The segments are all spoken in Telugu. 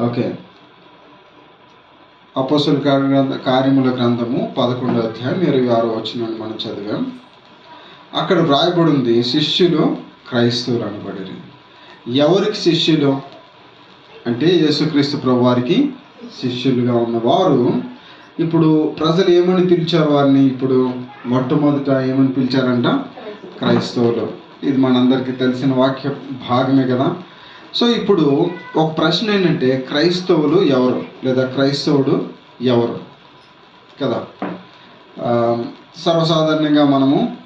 ఓకే. అపోసుల గ్రంథ కార్యముల గ్రంథము పదకొండో అధ్యాయం ఇరవై ఆరో వచ్చిన మనం చదివాం. అక్కడ వ్రాయబడి ఉంది శిష్యులు క్రైస్తవులు అనబడి ఎవరికి శిష్యులు? అంటే యేసుక్రీస్తు ప్రభు వారికి శిష్యులుగా ఉన్నవారు. ఇప్పుడు ప్రజలు ఏమని పిలిచారు వారిని? ఇప్పుడు మొట్టమొదట ఏమని పిలిచారంట? క్రైస్తవులు. ఇది మనందరికీ తెలిసిన వాక్య భాగమే కదా. సో ఇప్పుడు ఒక ప్రశ్న ఏంటంటే క్రైస్తవులు ఎవరు? లేదా క్రైస్తవుడు ఎవరు? కదా? సర్వసాధారణంగా మనము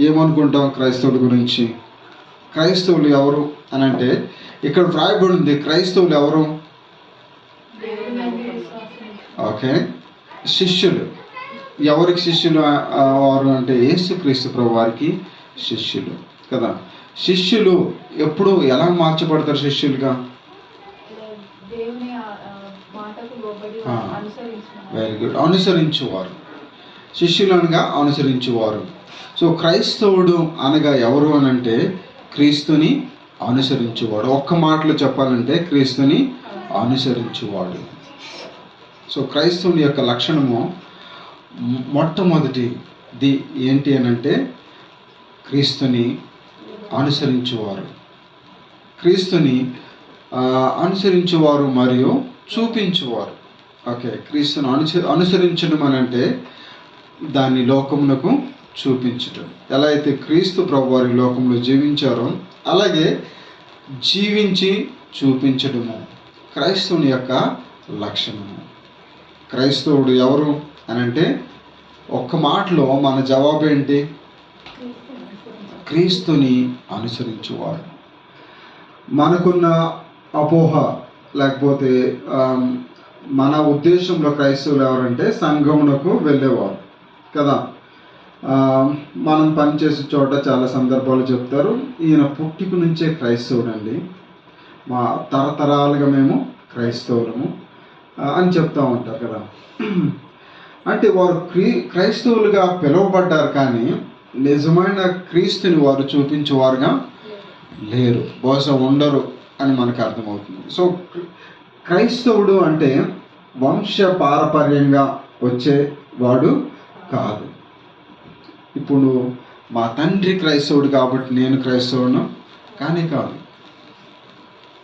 ఏమనుకుంటాం క్రైస్తవుల గురించి? క్రైస్తవులు ఎవరు అని అంటే ఇక్కడ వ్రాయబడి ఉంది క్రైస్తవులు ఎవరు? ఓకే. శిష్యులు. ఎవరికి శిష్యులు వారు అంటే యేసుక్రీస్తు ప్రభు వారికి శిష్యులు. కదా? శిష్యులు ఎప్పుడు ఎలా మార్చబడతారు శిష్యులుగా? వెరీ గుడ్ అనుసరించువారు. శిష్యులు అనగా అనుసరించువారు. సో క్రైస్తవుడు అనగా ఎవరు అని అంటే క్రీస్తుని అనుసరించువాడు. ఒక్క మాటలో చెప్పాలంటే క్రీస్తుని అనుసరించువాడు. సో క్రైస్తవుని యొక్క లక్షణము మొట్టమొదటి ది ఏంటి అని అంటే క్రీస్తుని అనుసరించేవారు. క్రీస్తుని అనుసరించేవారు మరియు చూపించువారు. ఓకే క్రీస్తుని అనుస అనుసరించడం అని అంటే దాన్ని లోకమునకు చూపించడం. ఎలా అయితే క్రీస్తు ప్రభు వారి లోకంలో జీవించారో అలాగే జీవించి చూపించడము. క్రైస్తవుని యొక్క లక్షణము. క్రైస్తవుడు ఎవరు అని అంటే ఒక్క మాటలో మన జవాబు ఏంటి? క్రీస్తుని అనుసరించువాడు మనకున్న అపోహ లేకపోతే మన ఉద్దేశంలో క్రైస్తవులు ఎవరంటే సంఘమునకు వెళ్ళేవారు కదా? మనం పనిచేసే చోట చాలా సందర్భాలు చెప్తారు. ఈయన పుట్టిక నుంచే క్రైస్తవుడండి. మా తరతరాలుగా మేము క్రైస్తవులము అని చెప్తూ ఉంటారు కదా? అంటే వారు క్రీ క్రైస్తవులుగా పిలువబడ్డారు కానీ నిజమైన క్రీస్తుని వారు చూపించేవారుగా లేరు. బహుశా ఉండరు అని మనకు అర్థమవుతుంది. సో క్రైస్తవుడు అంటే వంశ పారపర్యంగా వచ్చేవాడు కాదు. ఇప్పుడు మా తండ్రి క్రైస్తవుడు కాబట్టి నేను క్రైస్తవుడు కానీ కాదు.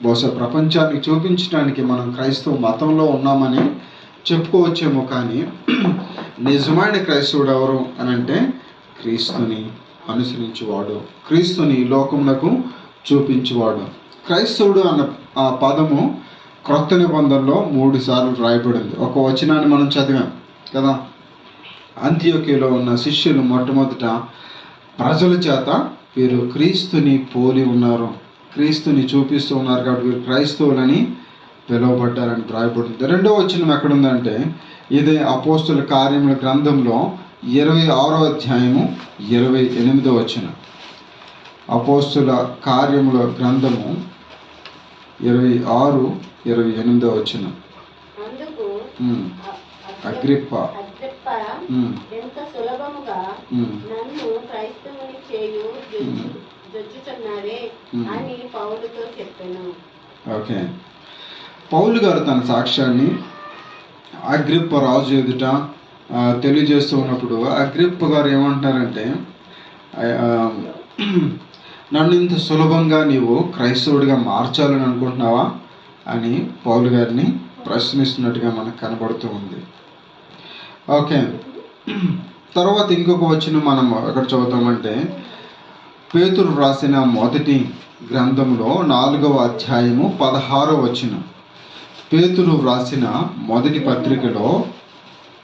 బహుశా ప్రపంచానికి చూపించడానికి మనం క్రైస్తవ మతంలో ఉన్నామని చెప్పుకోవచ్చేమో కానీ నిజమైన క్రైస్తవుడు ఎవరు అని అంటే క్రీస్తుని అనుసరించువాడు. క్రీస్తుని లోకమునకు చూపించువాడు. క్రైస్తవుడు అన్న ఆ పదము క్రొత్త నిబంధనలో మూడు సార్లు రాయబడింది. ఒక వచనాన్ని మనం చదివాం కదా? అంత్యోక్యలో ఉన్న శిష్యులు మొట్టమొదట ప్రజల చేత వీరు క్రీస్తుని పోలి ఉన్నారు. క్రీస్తుని చూపిస్తూ ఉన్నారు కాబట్టి వీరు క్రైస్తవులని పిలువబడ్డారని రాయబడింది. రెండో వచనం ఎక్కడుందంటే ఇదే అపోస్తుల కార్యముల గ్రంథంలో ఇరవై ఆరో అధ్యాయము ఇరవై ఎనిమిదో వచనం. అపోస్తుల కార్యముల గ్రంథము ఇరవై ఆరు ఇరవై ఎనిమిదో అ- అగ్రిప్ప. అగ్రిప్ప ఉమ్, ఎంత సులభముగా ఉమ్, నన్ను క్రైస్తవుని చేయు జొచ్చు- జొచ్చుచున్నావే మ్మ్. అని పౌలుతో చెప్పాను. ఓకే. పౌలు గారు తన సాక్ష్యాన్ని అగ్రిప్ప రాజు ఎదుట తెలియజేస్తూ ఉన్నప్పుడు అగ్రిప్ప గారు ఏమంటారంటే నన్ను ఇంత సులభంగా నీవు క్రైస్తవుడిగా మార్చాలని అనుకుంటున్నావా? అని పౌలు గారిని ప్రశ్నిస్తున్నట్టుగా మనకు కనబడుతూ ఉంది. ఓకే. తర్వాత ఇంకొక వచ్చిన మనం ఎక్కడ చదువుతామంటే పేతురు రాసిన మొదటి గ్రంథంలో నాలుగవ అధ్యాయము పదహారో వచ్చిన పేతురు వ్రాసిన మొదటి పత్రికలో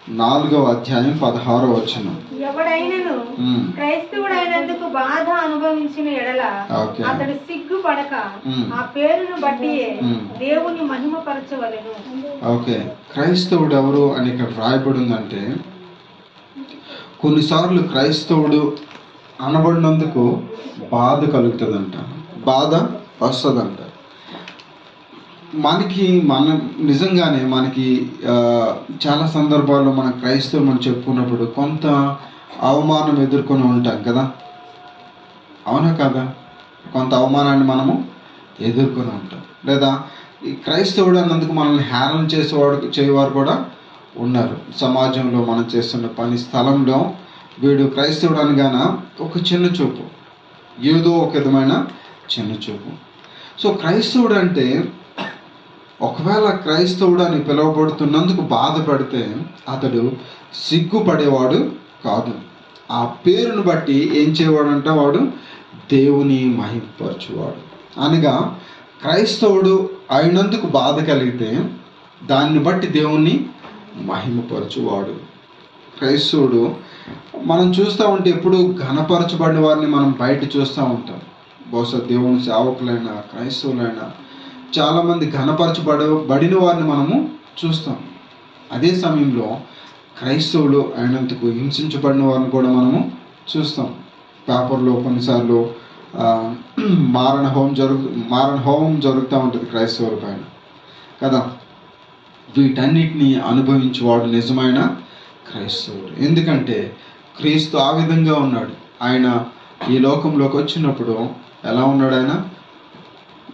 నాలుగవ అధ్యాయం పదహారో వచనం ఎవడైనను క్రైస్తవుడైనందుకు బాధ అనుభవించిన ఎడల. అతడు. ఆ పేరును బట్టి. దేవుని మహిమపరచవలెను ఓకే క్రైస్తవుడు ఎవరు అని ఇక్కడ రాయబడి ఉందంటే కొన్నిసార్లు క్రైస్తవుడు అనబడినందుకు బాధ కలుగుతుందంట బాధ వస్తుందంట మనకి మన నిజంగానే మనకి చాలా సందర్భాల్లో మన క్రైస్తవులు మనం చెప్పుకున్నప్పుడు కొంత అవమానం ఎదుర్కొని ఉంటాం కదా? అవునా కదా? కొంత అవమానాన్ని మనము ఎదుర్కొని ఉంటాం. లేదా ఈ క్రైస్తవుడు అన్నందుకు మనల్ని హేళన చేసేవాడు చేయవారు కూడా ఉన్నారు. సమాజంలో మనం చేస్తున్న పని స్థలంలో వీడు క్రైస్తవుడు అనగాన ఒక చిన్న చూపు. ఏదో ఒక విధమైన చిన్న చూపు. సో క్రైస్తవుడు అంటే ఒకవేళ క్రైస్తవుడు అని పిలువబడుతున్నందుకు బాధపడితే అతడు సిగ్గుపడేవాడు కాదు. ఆ పేరును బట్టి ఏం చేయవాడంట వాడు? దేవుని మహింపరచువాడు. అనగా క్రైస్తవుడు అయినందుకు బాధ కలిగితే దాన్ని బట్టి దేవుణ్ణి మహిమపరచువాడు. క్రైస్తవుడు మనం చూస్తూ ఉంటే ఎప్పుడు ఘనపరచబడిన వారిని మనం బయట చూస్తూ ఉంటాం. బహుశా దేవుని సేవకులైనా క్రైస్తవులైనా చాలామంది ఘనపరచబడ బడిన వారిని మనము చూస్తాం. అదే సమయంలో క్రైస్తవులు అయినందుకు హింసించబడిన వారిని కూడా మనము చూస్తాం. పేపర్లో కొన్నిసార్లు మారణ హోమం జరుగు మారణ హోమం జరుగుతూ ఉంటుంది క్రైస్తవుల పైన. కదా? వీటన్నిటిని అనుభవించేవాడు నిజమైన క్రైస్తవుడు. ఎందుకంటే క్రీస్తు ఆ విధంగా ఉన్నాడు. ఆయన ఈ లోకంలోకి వచ్చినప్పుడు ఎలా ఉన్నాడు ఆయన?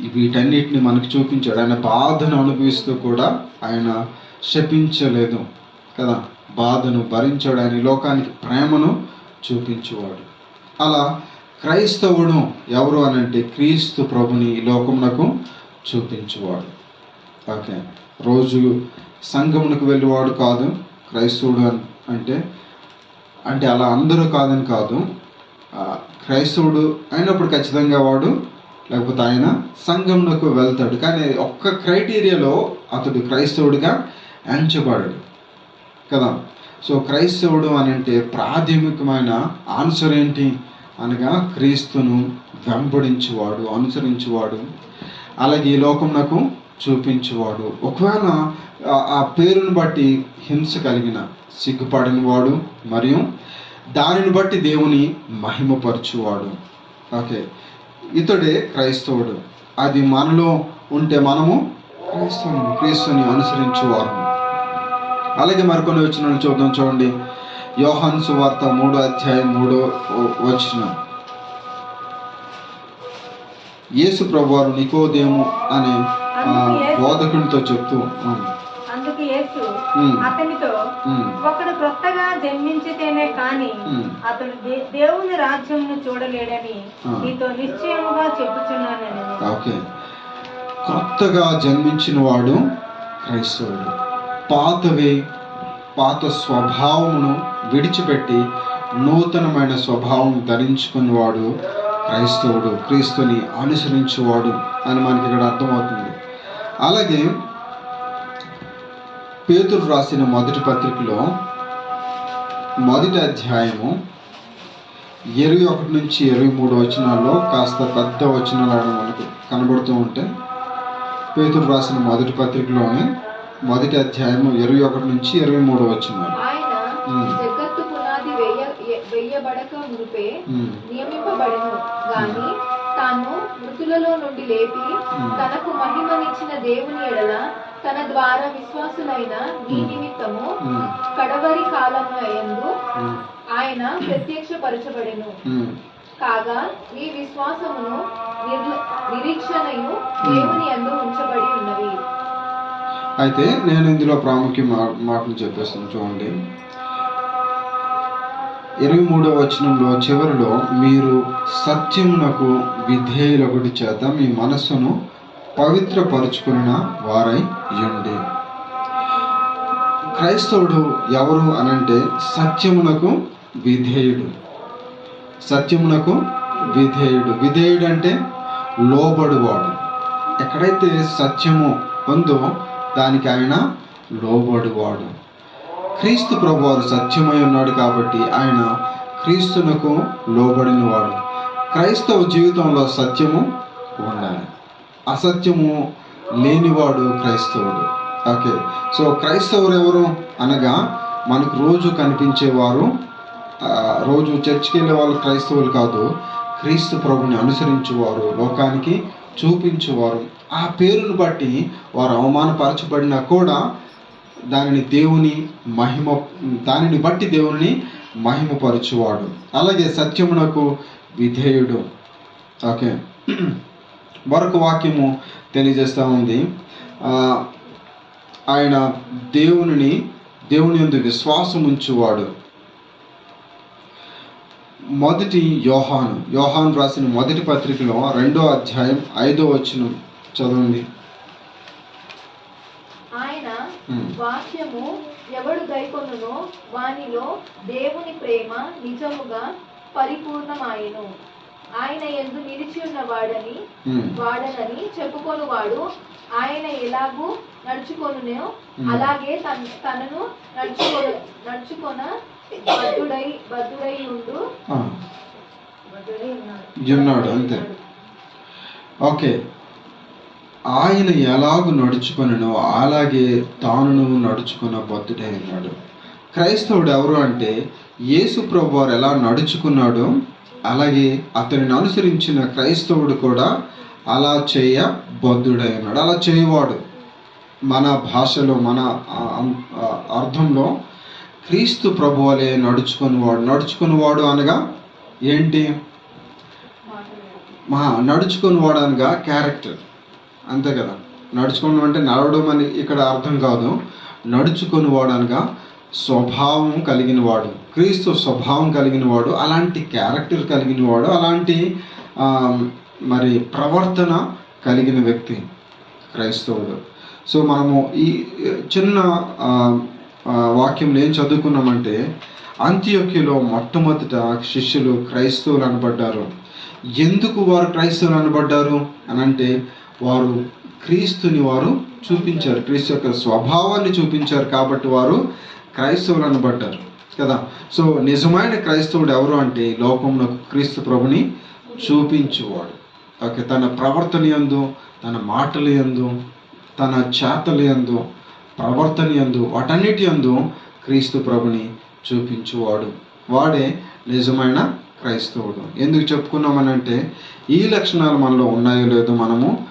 వీటన్నిటిని మనకు చూపించాడు. ఆయన బాధను అనుభవిస్తూ కూడా ఆయన శపించలేదు. కదా? బాధను భరించాడు. ఆయన లోకానికి ప్రేమను చూపించేవాడు. అలా క్రైస్తవుడు ఎవరు అని అంటే క్రీస్తు ప్రభుని ఈ లోకమునకు చూపించేవాడు. ఓకే. రోజు సంఘమునకు వెళ్ళేవాడు కాదు. క్రైస్తవుడు అంటే అంటే అలా అందరూ కాదని కాదు. క్రైస్తవుడు అయినప్పుడు ఖచ్చితంగా వాడు లేకపోతే ఆయన సంఘంలోకి వెళ్తాడు. కానీ ఒక్క క్రైటీరియాలో అతడు క్రైస్తవుడిగా ఎంచబడడు. కదా? సో క్రైస్తవుడు అని అంటే ప్రాథమికమైన ఆన్సర్ ఏంటి? అనగా క్రీస్తును వెంబడించేవాడు అనుసరించేవాడు. అలాగే ఈ లోకంలో చూపించేవాడు. ఒకవేళ ఆ- ఆ పేరును బట్టి హింస కలిగిన సిగ్గుపడిన వాడు మరియు దానిని బట్టి దేవుని మహిమపరచువాడు. ఓకే. ఇతడే క్రైస్తవుడు. అది మనలో ఉంటే మనము క్రైస్తవుని క్రీస్తుని అనుసరించేవారు. అలాగే మరికొన్ని వచ్చిన చూద్దాం చూడండి. యోహాన్ సువార్త మూడో అధ్యాయం మూడో వచ్చిన యేసు ప్రభువారు నికోదేము అనే బోధకుడితో బోధకునితో చెప్తూ ఆ, అతనితో ఒకడు క్రొత్తగా జన్మించితేనే కాని. అతడు దేవుని రాజ్యమును చూడలేడని. నీతో నిశ్చయముగా చెప్పుచున్నానని. ఓకే. కొత్తగా జన్మించిన వాడు క్రైస్తవుడు. పాతవి పాత స్వభావమును విడిచిపెట్టి నూతనమైన స్వభావం ధరించుకున్నవాడు క్రైస్తవుడు క్రీస్తుని అనుసరించేవాడు అని మనకి ఇక్కడ అర్థమవుతుంది. అలాగే పేతురు రాసిన మొదటి పత్రికలో మొదటి అధ్యాయము ఇరవై ఒకటి నుంచి ఇరవై మూడు వచనాల్లో కాస్త పెద్ద వచనాలు మనకు కనబడుతూ ఉంటే పేతురు రాసిన మొదటి పత్రికలోని మొదటి అధ్యాయము ఇరవై ఒకటి నుంచి ఇరవై మూడు వచనాలు. వేయబడక మునిపే నియమింపబడెను. గాని తాను మృతులలో నుండి లేపి. తనకు మహిమనిచ్చిన దేవుని ఎడల తన ద్వారా విశ్వాసులైన ఉమ్. నిమిత్తము కడవరి కాలము యందు ఉమ్, ఆయన ప్రత్యక్షపరచబడెను. కాగా ఈ విశ్వాసమును నిరీక్షణయు దేవుని యందు ఉంచబడి ఉన్నవి అయితే నేను ఇందులో ప్రాముఖ్య మాటలు చెప్పేస్తాను చూడండి. ఇరవై మూడవ వచనంలో చివరిలో మీరు సత్యమునకు విధేయులొకటి చేత మీ మనస్సును పవిత్రపరుచుకున్న వారై ఉండి క్రైస్తవుడు ఎవరు అనంటే సత్యమునకు విధేయుడు. సత్యమునకు విధేయుడు. విధేయుడు అంటే లోబడువాడు. ఎక్కడైతే సత్యము ఉందో దానికి ఆయన లోబడువాడు. క్రీస్తు ప్రభువారు సత్యమై ఉన్నాడు కాబట్టి ఆయన క్రీస్తునకు లోబడినవాడు. క్రైస్తవ జీవితంలో సత్యము ఉండాలి. అసత్యము లేనివాడు క్రైస్తవుడు. ఓకే. సో క్రైస్తవులు ఎవరు అనగా మనకు రోజు కనిపించేవారు రోజు చర్చికి వెళ్ళే వాళ్ళు క్రైస్తవులు కాదు క్రీస్తు ప్రభుని అనుసరించేవారు లోకానికి చూపించేవారు. ఆ పేరును బట్టి వారు అవమానపరచబడినా కూడా దానిని దేవుని మహిమ దానిని బట్టి దేవుని మహిమపరచువాడు. అలాగే సత్యమునకు విధేయుడు. ఓకే. మరొక వాక్యము తెలియజేస్తూ ఉంది ఆయన దేవునిని దేవుని యందు విశ్వాసం ఉంచువాడు మొదటి యోహాను యోహాను రాసిన మొదటి పత్రికలో రెండో అధ్యాయం ఐదో వచనం చదవండి ఆయన. వాక్యము ఎవడు గైకొనునో వానిలో దేవుని ప్రేమ నిజముగా పరిపూర్ణమాయెను ఆయన ఎందు నిలిచి ఉన్న వాడని ఉమ్. వాడనని చెప్పుకొని వాడు ఆయన ఎలాగూ నడుచుకొనునో అలాగే తన తనను నడుచుకొన నడుచుకొన బద్ధుడై బద్ధుడై ఉండు. ఉన్నాడు. అంతే. ఓకే. ఆయన ఎలాగూ నడుచుకొనో అలాగే తానును నడుచుకున్న బద్దుడే ఉన్నాడు. క్రైస్తవుడు ఎవరు అంటే యేసు ప్రభు వారు ఎలా నడుచుకున్నాడో అలాగే అతనిని అనుసరించిన క్రైస్తవుడు కూడా అలా చేయ బద్ధుడై ఉన్నాడు. అలా చేయవాడు. మన భాషలో మన అర్థంలో క్రీస్తు ప్రభు వలె నడుచుకునివాడు. నడుచుకునివాడు అనగా ఏంటి? మా నడుచుకుని అనగా క్యారెక్టర్. అంతే కదా? నడుచుకోవడం అంటే నడవడం అని ఇక్కడ అర్థం కాదు. నడుచుకొని అనగా స్వభావం కలిగిన వాడు క్రీస్తు స్వభావం కలిగిన వాడు అలాంటి క్యారెక్టర్ కలిగిన వాడు అలాంటి మరి ప్రవర్తన కలిగిన వ్యక్తి క్రైస్తవుడు. సో మనము ఈ చిన్న వాక్యం ఏం చదువుకున్నామంటే అంత్యోక్యలో మొట్టమొదట శిష్యులు క్రైస్తవులు అనబడ్డారు. ఎందుకు వారు క్రైస్తవులు అనబడ్డారు అని అంటే వారు క్రీస్తుని వారు చూపించారు. క్రీస్తు యొక్క స్వభావాన్ని చూపించారు కాబట్టి వారు క్రైస్తవులు అనబడ్డారు కదా? సో నిజమైన క్రైస్తవుడు ఎవరు అంటే లోకంలో క్రీస్తు ప్రభుని చూపించేవాడు. తన ప్రవర్తన యందు తన మాటలు యందు తన చేతల యందు ప్రవర్తన యందు వాటన్నిటి యందు క్రీస్తు ప్రభుని చూపించువాడు. వాడే నిజమైన క్రైస్తవుడు. ఎందుకు చెప్పుకున్నామనంటే ఈ లక్షణాలు మనలో ఉన్నాయో లేదో మనము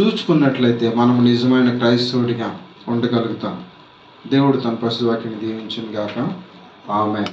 చూసుకున్నట్లయితే మనం నిజమైన క్రైస్తవుడిగా ఉండగలుగుతాం. దేవుడు తన పశువాక్యని దీవించిన గాక ఆమె